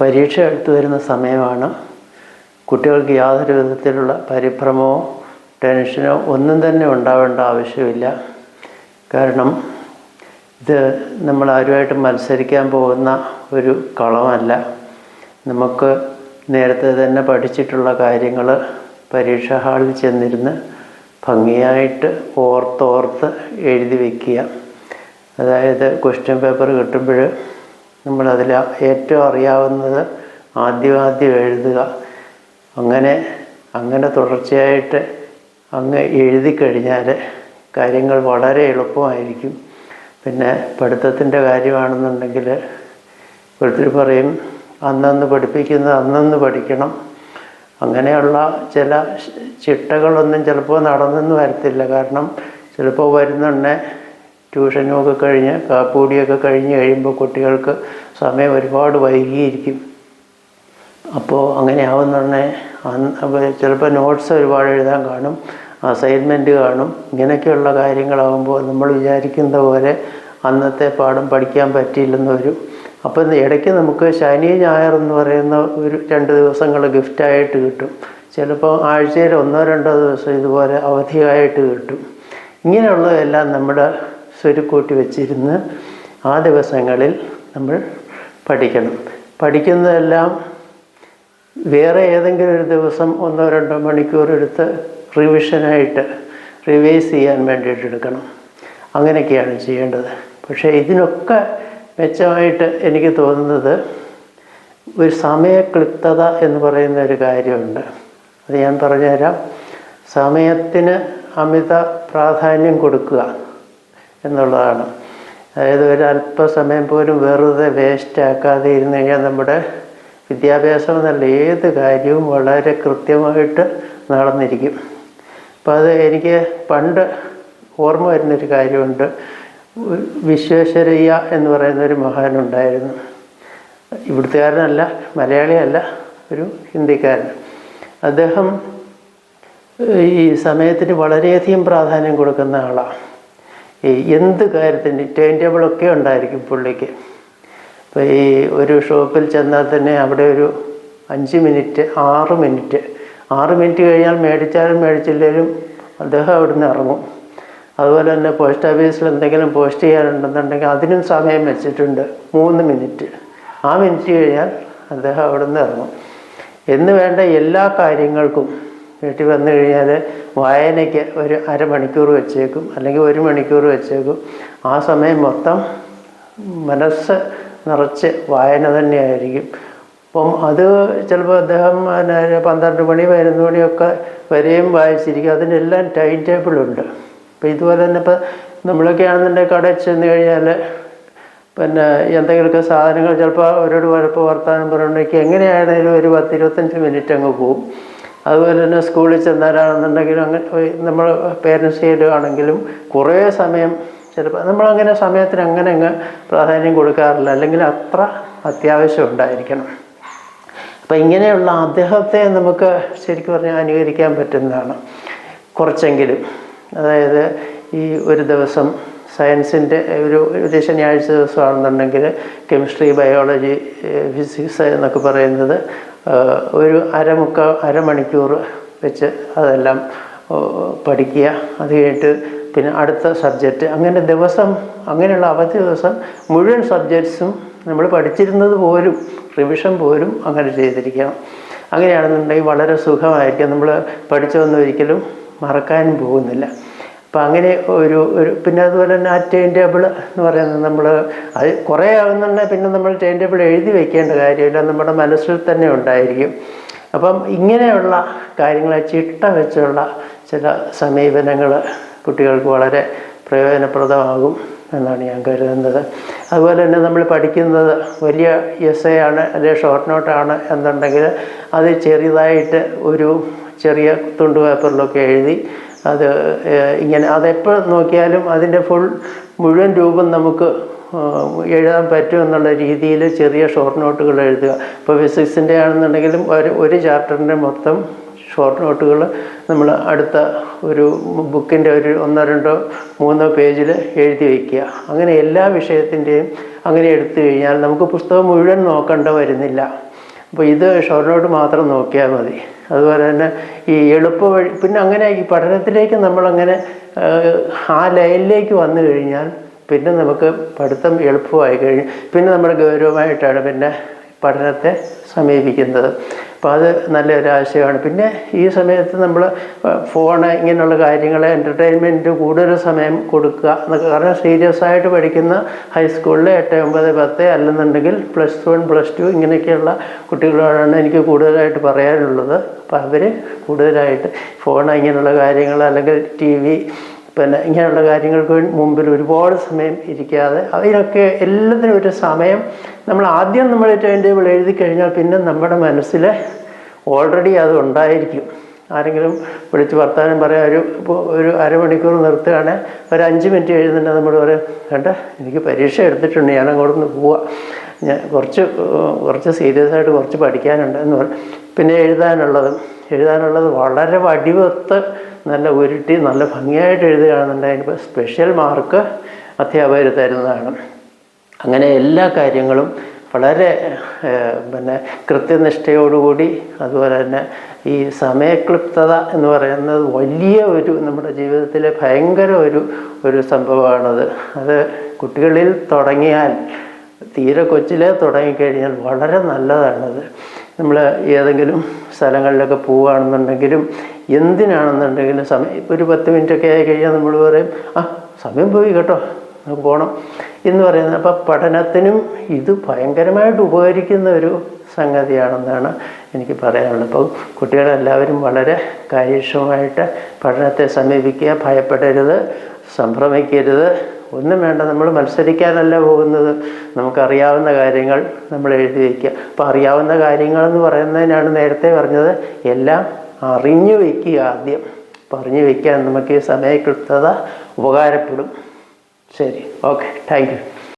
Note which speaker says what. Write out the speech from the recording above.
Speaker 1: പരീക്ഷ എടുത്തു വരുന്ന സമയമാണ്. കുട്ടികൾക്ക് യാതൊരു വിധത്തിലുള്ള പരിഭ്രമമോ ടെൻഷനോ ഒന്നും തന്നെ ഉണ്ടാവേണ്ട ആവശ്യമില്ല. കാരണം ഇത് നമ്മൾ ആരുമായിട്ട് മത്സരിക്കാൻ പോകുന്ന ഒരു കളമല്ല. നമുക്ക് നേരത്തെ തന്നെ പഠിച്ചിട്ടുള്ള കാര്യങ്ങൾ പരീക്ഷാ ഹാളിൽ ചെന്നിരുന്ന് ഭംഗിയായിട്ട് ഓർത്തോർത്ത് എഴുതി വയ്ക്കുക അതായത് ക്വസ്റ്റ്യൻ പേപ്പർ കിട്ടുമ്പോൾ നമ്മളതിൽ ഏറ്റവും അറിയാവുന്നത് ആദ്യം ആദ്യം എഴുതുക. അങ്ങനെ അങ്ങനെ തുടർച്ചയായിട്ട് അങ്ങ് എഴുതി കഴിഞ്ഞാൽ കാര്യങ്ങൾ വളരെ എളുപ്പമായിരിക്കും. പിന്നെ പഠിത്തത്തിന്റെ കാര്യമാണെന്നുണ്ടെങ്കിൽ ഒരുത്തിരി പറയും അന്നന്ന് പഠിപ്പിക്കുന്നത് അന്നന്ന് പഠിക്കണം. അങ്ങനെയുള്ള ചില ചിട്ടകളൊന്നും ചിലപ്പോൾ നടന്നെന്ന് വരത്തില്ല. കാരണം ചിലപ്പോൾ വരുന്നുണ്ടെ ട്യൂഷനും ഒക്കെ കഴിഞ്ഞ് കാപ്പൂടിയൊക്കെ കഴിഞ്ഞ് കഴിയുമ്പോൾ കുട്ടികൾക്ക് സമയം ഒരുപാട് വൈകിയിരിക്കും. അപ്പോൾ അങ്ങനെയാവുന്ന ആവുന്നുണ്ടെ അന്ന് ചിലപ്പോൾ നോട്ട്സ് ഒരുപാട് എഴുതാൻ കാണും അസൈൻമെന്റ് കാണും ഇങ്ങനെയൊക്കെയുള്ള കാര്യങ്ങളാകുമ്പോൾ നമ്മൾ വിചാരിക്കുന്ന പോലെ അന്നത്തെ പാഠം പഠിക്കാൻ പറ്റിയില്ലെന്ന് വരും അപ്പം ഇടയ്ക്ക് നമുക്ക് ശനി ഞായർ എന്ന് പറയുന്ന ഒരു രണ്ട് ദിവസങ്ങൾ ഗിഫ്റ്റായിട്ട് കിട്ടും. ചിലപ്പോൾ ആഴ്ചയിൽ ഒന്നോ രണ്ടോ ദിവസം ഇതുപോലെ അവധിയായിട്ട് കിട്ടും. ഇങ്ങനെയുള്ളതെല്ലാം നമ്മുടെ സ്വരുക്കൂട്ടി വെച്ചിരുന്ന് ആ ദിവസങ്ങളിൽ നമ്മൾ പഠിക്കണം. പഠിക്കുന്നതെല്ലാം വേറെ ഏതെങ്കിലും ഒരു ദിവസം ഒന്നോ രണ്ടോ മണിക്കൂർ എടുത്ത് റിവിഷനായിട്ട് റിവൈസ് ചെയ്യാൻ വേണ്ടിയിട്ട് എടുക്കണം. അങ്ങനെയൊക്കെയാണ് ചെയ്യേണ്ടത്. പക്ഷേ ഇതിനൊക്കെ മെച്ചമായിട്ട് എനിക്ക് തോന്നുന്നത് ഒരു സമയക്ലിപ്തത എന്ന് പറയുന്ന ഒരു കാര്യമുണ്ട്. അത് ഞാൻ പറഞ്ഞുതരാം. സമയത്തിന് അമിത പ്രാധാന്യം കൊടുക്കുക. എന്നുള്ളതാണ്. അതായത് ഒരു അല്പസമയം പോലും വെറുതെ വേസ്റ്റ് ആക്കാതെ ഇരുന്ന് കഴിഞ്ഞാൽ നമ്മുടെ വിദ്യാഭ്യാസം എന്നുള്ള ഏത് കാര്യവും വളരെ കൃത്യമായിട്ട് നടന്നിരിക്കും. അപ്പോൾ അത് എനിക്ക് പണ്ട് ഓർമ്മ വരുന്നൊരു കാര്യമുണ്ട്. വിശ്വേശ്വരയ്യ എന്ന് പറയുന്ന ഒരു മഹാനുണ്ടായിരുന്നു. ഇവിടുത്തുകാരനല്ല മലയാളിയല്ല ഒരു ഹിന്ദിക്കാരൻ. അദ്ദേഹം ഈ സമയത്തിന് വളരെയധികം പ്രാധാന്യം കൊടുക്കുന്ന ആളാണ്. ഈ എന്ത് കാര്യത്തിന് ടൈം ടേബിളൊക്കെ ഉണ്ടായിരിക്കും പുള്ളിക്ക്. ഇപ്പോൾ ഈ ഒരു ഷോപ്പിൽ ചെന്നാൽ തന്നെ അവിടെ ഒരു അഞ്ച് മിനിറ്റ് ആറ് മിനിറ്റ് ആറ് മിനിറ്റ് കഴിഞ്ഞാൽ മേടിച്ചാലും മേടിച്ചില്ലെങ്കിലും അദ്ദേഹം അവിടുന്ന് ഇറങ്ങും. അതുപോലെ തന്നെ പോസ്റ്റ് ഓഫീസിൽ എന്തെങ്കിലും പോസ്റ്റ് ചെയ്യാനുണ്ടെന്നുണ്ടെങ്കിൽ അതിനും സമയം വെച്ചിട്ടുണ്ട് മൂന്ന് മിനിറ്റ് ആ മിനിറ്റ് കഴിഞ്ഞാൽ അദ്ദേഹം അവിടെ നിന്ന് ഇറങ്ങും. എന്ന് വേണ്ട എല്ലാ കാര്യങ്ങൾക്കും വീട്ടിൽ വന്നു കഴിഞ്ഞാൽ വായനയ്ക്ക് ഒരു അരമണിക്കൂർ വെച്ചേക്കും അല്ലെങ്കിൽ ഒരു മണിക്കൂർ വെച്ചേക്കും. ആ സമയം മൊത്തം മനസ്സ് നിറച്ച് വായന തന്നെയായിരിക്കും. അപ്പം അത് ചിലപ്പോൾ അദ്ദേഹം പന്ത്രണ്ട് മണി പതിനൊന്ന് മണിയൊക്കെ വരെയും വായിച്ചിരിക്കും. അതിനെല്ലാം ടൈം ടേബിളുണ്ട് അപ്പോൾ ഇതുപോലെ തന്നെ ഇപ്പോൾ നമ്മളൊക്കെ ആണെന്നുണ്ടെങ്കിൽ കടയിൽ ചെന്ന് കഴിഞ്ഞാൽ പിന്നെ എന്തെങ്കിലുമൊക്കെ സാധനങ്ങൾ ചിലപ്പോൾ അവരോട് കുഴപ്പം വർത്താനം പറഞ്ഞിട്ടുണ്ടെങ്കിൽ എങ്ങനെയാണെങ്കിലും ഒരു പത്ത് ഇരുപത്തഞ്ച് മിനിറ്റ് അങ്ങ് പോകും അതുപോലെ തന്നെ സ്കൂളിൽ ചെന്നാലാണെന്നുണ്ടെങ്കിലും അങ്ങനെ നമ്മൾ പേരൻസ് ചെയ്യുകയാണെങ്കിലും കുറേ സമയം ചിലപ്പോൾ നമ്മളങ്ങനെ സമയത്തിന് അങ്ങനെ അങ്ങ് പ്രാധാന്യം കൊടുക്കാറില്ല. അല്ലെങ്കിൽ അത്ര അത്യാവശ്യം ഉണ്ടായിരിക്കണം. അപ്പം ഇങ്ങനെയുള്ള അദ്ദേഹത്തെ നമുക്ക് ശരിക്കും പറഞ്ഞാൽ അനുകരിക്കാൻ പറ്റുന്നതാണ് കുറച്ചെങ്കിലും. അതായത് ഈ ഒരു ദിവസം സയൻസിന്റെ ഒരു ഒരു ശനിയാഴ്ച ദിവസമാണെന്നുണ്ടെങ്കിൽ കെമിസ്ട്രി ബയോളജി ഫിസിക്സ് എന്നൊക്കെ പറയുന്നത് ഒരു അരമുക്കാൽ അരമണിക്കൂർ വെച്ച് അതെല്ലാം പഠിക്കുക. അത് കഴിഞ്ഞിട്ട് പിന്നെ അടുത്ത സബ്ജക്റ്റ് അങ്ങനെ ദിവസം അങ്ങനെയുള്ള അവധി ദിവസം മുഴുവൻ സബ്ജക്ട്സും നമ്മൾ പഠിച്ചിരുന്നത് പോലും റിവിഷൻ പോലും അങ്ങനെ ചെയ്തിരിക്കണം. അങ്ങനെയാണെന്നുണ്ടെങ്കിൽ വളരെ സുഖമായിരിക്കും. നമ്മൾ പഠിച്ചതൊന്നും ഒരിക്കലും മറക്കാനും പോകുന്നില്ല. അപ്പം അങ്ങനെ ഒരു ഒരു പിന്നെ അതുപോലെ തന്നെ ആ ടൈം ടേബിൾ എന്ന് പറയുന്നത് നമ്മൾ അത് കുറേ ആകുന്നുണ്ടെങ്കിൽ പിന്നെ നമ്മൾ ടൈം ടേബിൾ എഴുതി വെക്കേണ്ട കാര്യമില്ല നമ്മുടെ മനസ്സിൽ തന്നെ ഉണ്ടായിരിക്കും. അപ്പം ഇങ്ങനെയുള്ള കാര്യങ്ങളെ ചിട്ട വെച്ചുള്ള ചില സമീപനങ്ങൾ കുട്ടികൾക്ക് വളരെ പ്രയോജനപ്രദമാകും എന്നാണ് ഞാൻ കരുതുന്നത്. അതുപോലെ തന്നെ നമ്മൾ പഠിക്കുന്നത് വലിയ എസ് എ ആണ് അല്ലെങ്കിൽ ഷോർട്ട് നോട്ടാണ് എന്നുണ്ടെങ്കിൽ അത് ചെറിയതായിട്ട് ഒരു ചെറിയ തുണ്ട് പേപ്പറിലൊക്കെ എഴുതി അത് ഇങ്ങനെ അതെപ്പോൾ നോക്കിയാലും അതിന്റെ ഫുൾ മുഴുവൻ രൂപം നമുക്ക് എഴുതാൻ പറ്റും എന്നുള്ള രീതിയിൽ ചെറിയ ഷോർട്ട് നോട്ടുകൾ എഴുതുക. ഇപ്പോൾ ഫിസിക്സിന്റെ ആണെന്നുണ്ടെങ്കിലും ഒരു ഒരു ചാപ്റ്ററിന്റെ മൊത്തം ഷോർട്ട് നോട്ടുകൾ നമ്മൾ അടുത്ത ഒരു ബുക്കിന്റെ ഒരു ഒന്നോ രണ്ടോ മൂന്നോ പേജിൽ എഴുതി വയ്ക്കുക. അങ്ങനെ എല്ലാ വിഷയത്തിന്റെയും അങ്ങനെ എടുത്തു കഴിഞ്ഞാൽ നമുക്ക് പുസ്തകം മുഴുവൻ നോക്കേണ്ട വരുന്നില്ല. അപ്പോൾ ഇത് ഷോർട്ട് നോട്ട് മാത്രം നോക്കിയാൽ മതി. അതുപോലെ തന്നെ ഈ എളുപ്പ വഴി പിന്നെ അങ്ങനെ ഈ പഠനത്തിലേക്ക് നമ്മളങ്ങനെ ആ ലൈനിലേക്ക് വന്നു കഴിഞ്ഞാൽ പിന്നെ നമുക്ക് പഠിത്തം എളുപ്പമായി കഴിഞ്ഞു. പിന്നെ നമ്മൾ ഗൗരവമായിട്ടാണ് പിന്നെ പഠനത്തെ സമീപിക്കുന്നത്. അപ്പോൾ അത് നല്ലൊരു ആശയമാണ്. പിന്നെ ഈ സമയത്ത് നമ്മൾ ഫോൺ ഇങ്ങനെയുള്ള കാര്യങ്ങളെ എന്റർടൈൻമെന്റ് കൂടുതൽ സമയം കൊടുക്കുക എന്നൊക്കെ കാരണം സീരിയസ് ആയിട്ട് പഠിക്കുന്ന ഹൈസ്കൂളിൽ എട്ട് ഒമ്പത് പത്ത് അല്ലെന്നുണ്ടെങ്കിൽ പ്ലസ് വൺ പ്ലസ് ടു ഇങ്ങനെയൊക്കെയുള്ള കുട്ടികളോടാണ് എനിക്ക് കൂടുതലായിട്ട് പറയാനുള്ളത്. അപ്പോൾ അവർ കൂടുതലായിട്ട് ഫോൺ ഇങ്ങനെയുള്ള കാര്യങ്ങൾ അല്ലെങ്കിൽ ടി വി പിന്നെ ഇങ്ങനെയുള്ള കാര്യങ്ങൾക്ക് മുമ്പിൽ ഒരുപാട് സമയം ഇരിക്കാതെ അതിനൊക്കെ എല്ലാത്തിനും ഒരു സമയം നമ്മൾ ആദ്യം നമ്മൾ ടൈം ടേബിൾ എഴുതി കഴിഞ്ഞാൽ പിന്നെ നമ്മുടെ മനസ്സിൽ ഓൾറെഡി അത് ഉണ്ടായിരിക്കും. ആരെങ്കിലും വിളിച്ച് വർത്താനം പറയാൻ ഒരു ഒരു അരമണിക്കൂർ നിർത്തുകയാണെങ്കിൽ ഒരു അഞ്ച് മിനിറ്റ് എഴുതുന്നുണ്ട്. നമ്മൾ പറയും കണ്ട എനിക്ക് പരീക്ഷ എടുത്തിട്ടുണ്ട്. ഞാൻ അങ്ങോട്ടൊന്ന് പോവാം. ഞാൻ കുറച്ച് കുറച്ച് സീരിയസ് ആയിട്ട് കുറച്ച് പഠിക്കാനുണ്ട് എന്ന് പറയും. പിന്നെ എഴുതാനുള്ളതും. എഴുതാനുള്ളത് വളരെ വടിവത്ത് നല്ല ഉരുട്ടി നല്ല ഭംഗിയായിട്ട് എഴുതുകയാണെന്നുണ്ടെങ്കിൽ അതിന് സ്പെഷ്യൽ മാർക്ക് അധ്യാപകർ തരുന്നതാണ്. അങ്ങനെ എല്ലാ കാര്യങ്ങളും വളരെ പിന്നെ കൃത്യനിഷ്ഠയോടുകൂടി അതുപോലെ തന്നെ ഈ സമയക്ലിപ്തത എന്ന് പറയുന്നത് വലിയ ഒരു നമ്മുടെ ജീവിതത്തിലെ ഭയങ്കര ഒരു ഒരു സംഭവമാണത്. അത് കുട്ടികളിൽ തുടങ്ങിയാൽ തീരെ കൊച്ചിലെ തുടങ്ങിക്കഴിഞ്ഞാൽ വളരെ നല്ലതാണത്. നമ്മൾ ഏതെങ്കിലും സ്ഥലങ്ങളിലൊക്കെ പോവുകയാണെന്നുണ്ടെങ്കിലും എന്തിനാണെന്നുണ്ടെങ്കിലും സമയം ഇപ്പോൾ ഒരു പത്ത് മിനിറ്റൊക്കെ ആയി കഴിഞ്ഞാൽ നമ്മൾ പറയും ആ സമയം പോയി കേട്ടോ നമുക്ക് പോകണം എന്ന് പറയുന്നത്. അപ്പോൾ പഠനത്തിനും ഇത് ഭയങ്കരമായിട്ട് ഉപകരിക്കുന്ന ഒരു സംഗതിയാണെന്നാണ് എനിക്ക് പറയാനുള്ളത്. അപ്പോൾ കുട്ടികളെല്ലാവരും വളരെ കാര്യക്ഷമമായിട്ട് പഠനത്തെ സമീപിക്കുക ഭയപ്പെടരുത് സംഭ്രമിക്കരുത് ഒന്നും വേണ്ട നമ്മൾ മത്സരിക്കാനല്ല പോകുന്നത്. നമുക്കറിയാവുന്ന കാര്യങ്ങൾ നമ്മൾ എഴുതി വയ്ക്കുക അപ്പോൾ അറിയാവുന്ന കാര്യങ്ങളെന്ന് പറയുന്നതിനാണ് നേരത്തെ പറഞ്ഞത്. എല്ലാം അറിഞ്ഞു വയ്ക്കുക ആദ്യം. പറഞ്ഞു വയ്ക്കാൻ നമുക്ക് ഈ സമയക്ലിപ്തത ഉപകാരപ്പെടും. ശരി ഓക്കെ താങ്ക് യു.